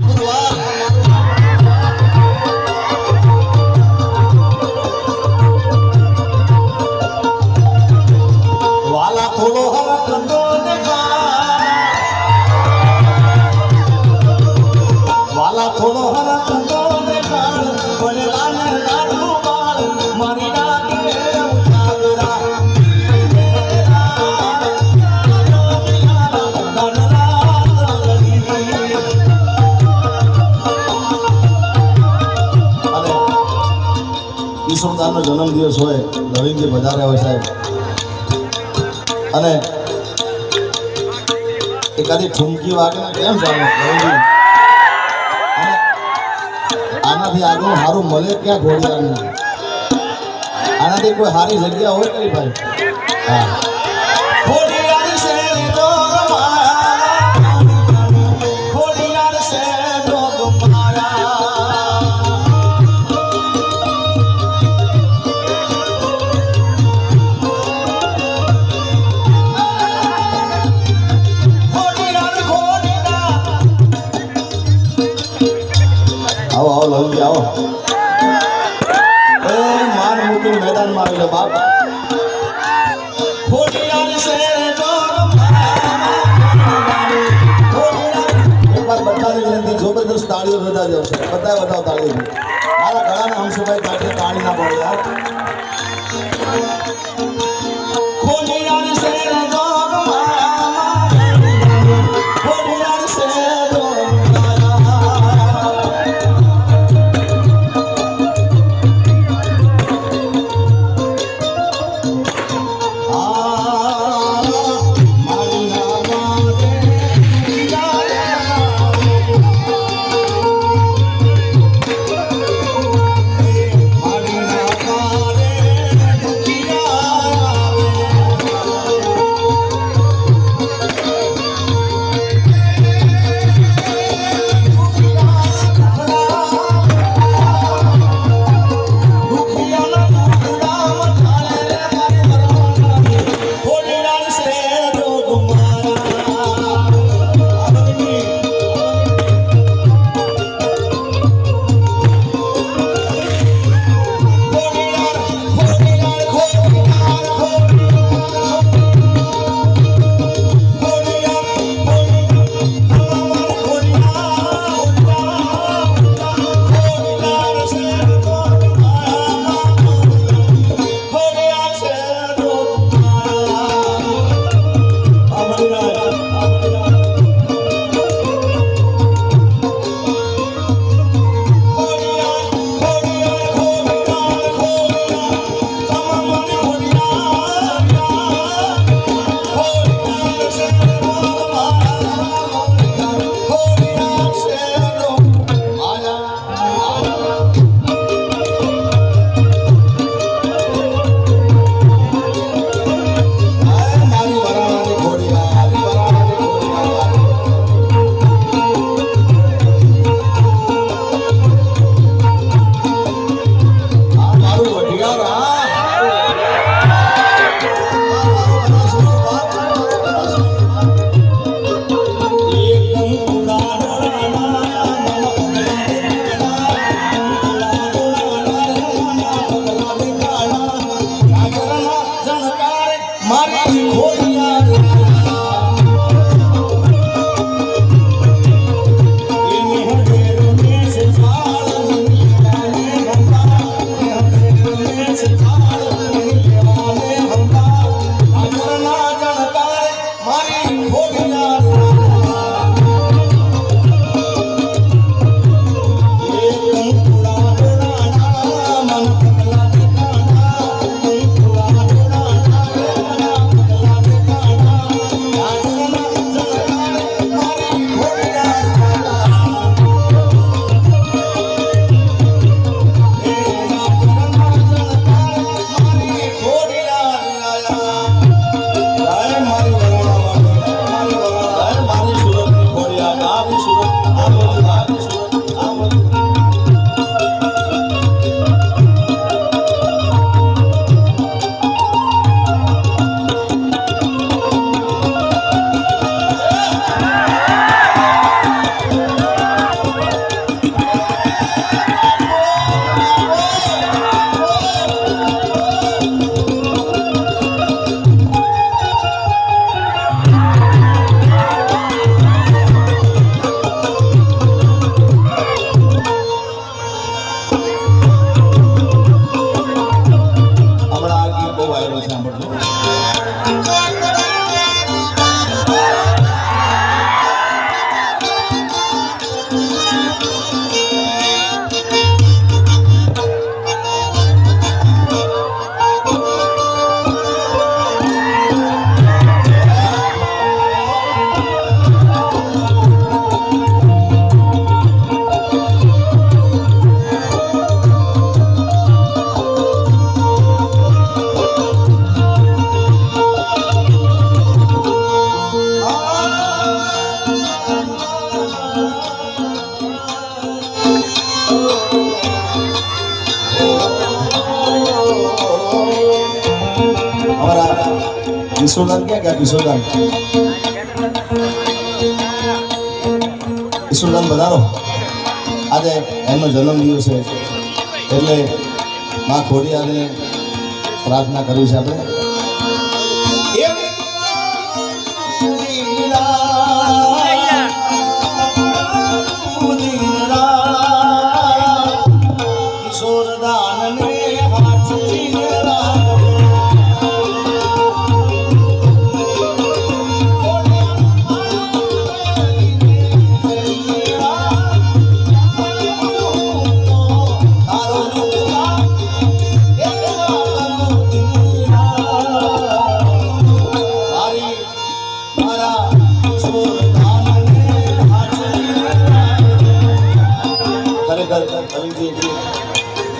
વાલા ઈશ્વરદાનનો જન્મદિવસ હોય નવીનજી વધારે હોય સાહેબ. અને એકાદી ઠુમકી વાગે કેમ ચાલે નવીનજી? આનાથી આગળ સારું મળે ક્યાં ઘોડિયાને આનાથી કોઈ સારી જગ્યા હોય કઈ ભાઈ? હા. આવો આવો લવજી આવો. એ, માર મૂકીને મેદાનમાં આવી બાપ. છે બધાની વિનંતી જબરદસ્ત તાળીઓ બધા જશે બધા બધાઓ તાળીઓ. મારા હંસભાઈ કાઢીને તાળી ના પડે, યાર. કિશોરદાન ક્યાં ગયા કિશોરદાન કિશોરદાન વધારો આજે એમનો જન્મદિવસ છે એટલે માં ખોડિયાને પ્રાર્થના કરી છે આપણે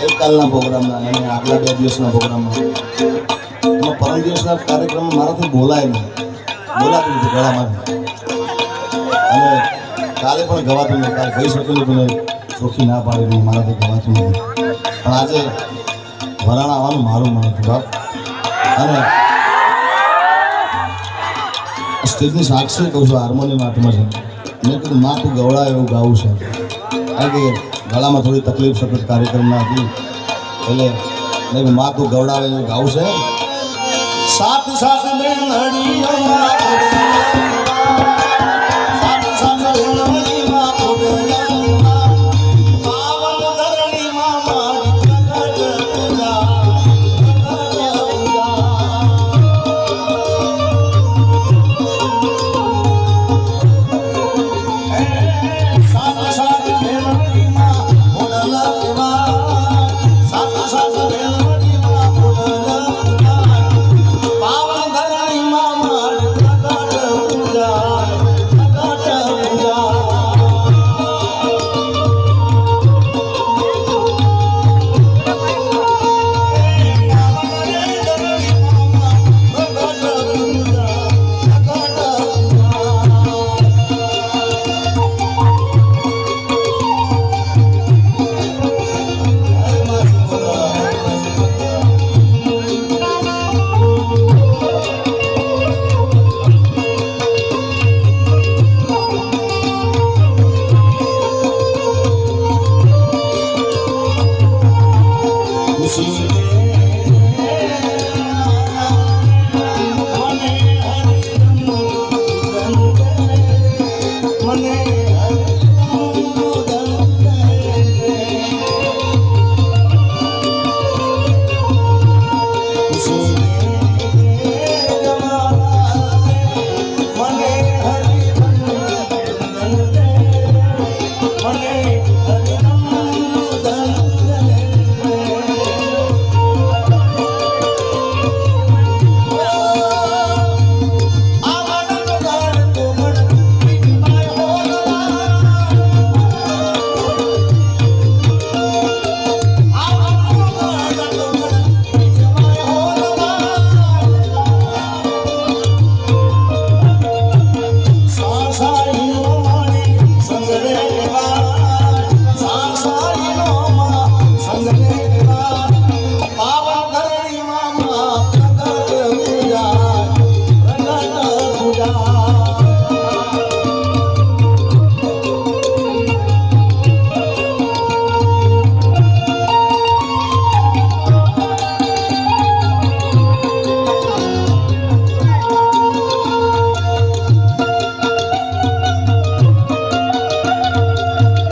ગઈકાલના પ્રોગ્રામના અને આગલા બે દિવસના પ્રોગ્રામમાં. એમાં પરમ દિવસના કાર્યક્રમમાં મારાથી બોલાય નહીં. બોલાતું નથી ગળામાંથી. અને કાલે પણ ગવાતું નહીં. કાલે કહી શકું નતું તમે ચોખ્ખી ના પાડી નહીં. મારાથી ગવાતું નથી. પણ આજે વરાણા આવવાનું મારું મન હતું, બાપ. અને સ્ટેજની સાક્ષી કહું છું, હાર્મોનિયમ આત્મા છે. મેં કીધું માં તું ગવડા એવું ગાવું છે. કારણ કે ગળામાં થોડી તકલીફ સતત કાર્યક્રમમાં હતી એટલે મેં કીધું માં તું ગવડાવે ગાવું છે. સાત સાત મેળડીઓમાં